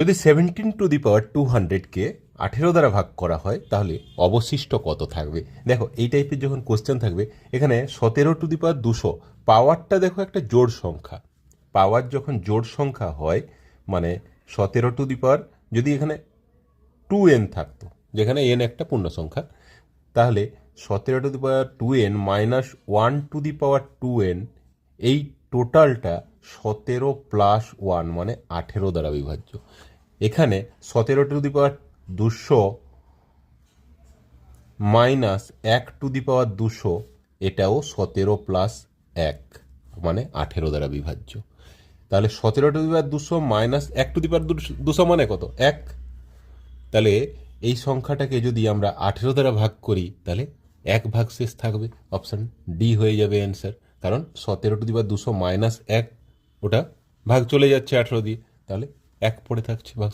যদি seventeen to the power two হান্ড্রেডকে আঠেরো দ্বারা ভাগ করা হয়, তাহলে অবশিষ্ট কত থাকবে? দেখো, এই টাইপের যখন কোশ্চেন থাকবে, এখানে সতেরো টু দি পাওয়ার দুশো পাওয়ারটা দেখো একটা জোড় সংখ্যা। পাওয়ার যখন জোড় সংখ্যা হয় মানে সতেরো টু দি পাওয়ার যদি এখানে টু এন থাকতো, যেখানে এন একটা পূর্ণ সংখ্যা, তাহলে সতেরো to the power two n minus one to the power two n এই টোটালটা সতেরো প্লাস ওয়ান মানে আঠেরো দ্বারা বিভাজ্য। এখানে সতেরো টু দি পাওয়ার দুশো মাইনাস এক টু দি পাওয়ার দুশো, এটাও সতেরো প্লাস এক মানে আঠেরো দ্বারা বিভাজ্য। তাহলে সতেরো টু দি পাওয়ার দুশো মাইনাস এক টু দি পাওয়ার দুশো মানে কত? এক। তাহলে এই সংখ্যাটাকে যদি আমরা আঠেরো দ্বারা ভাগ করি, তাহলে এক ভাগ শেষ থাকবে। অপশান ডি হয়ে যাবে অ্যান্সার কারণ সতেরো টু দি পাওয়ার দুশো মাইনাস এক ওটা ভাগ চলে যাচ্ছে আঠেরো দিয়ে তাহলে এক পড়ে থাকছে ভাগ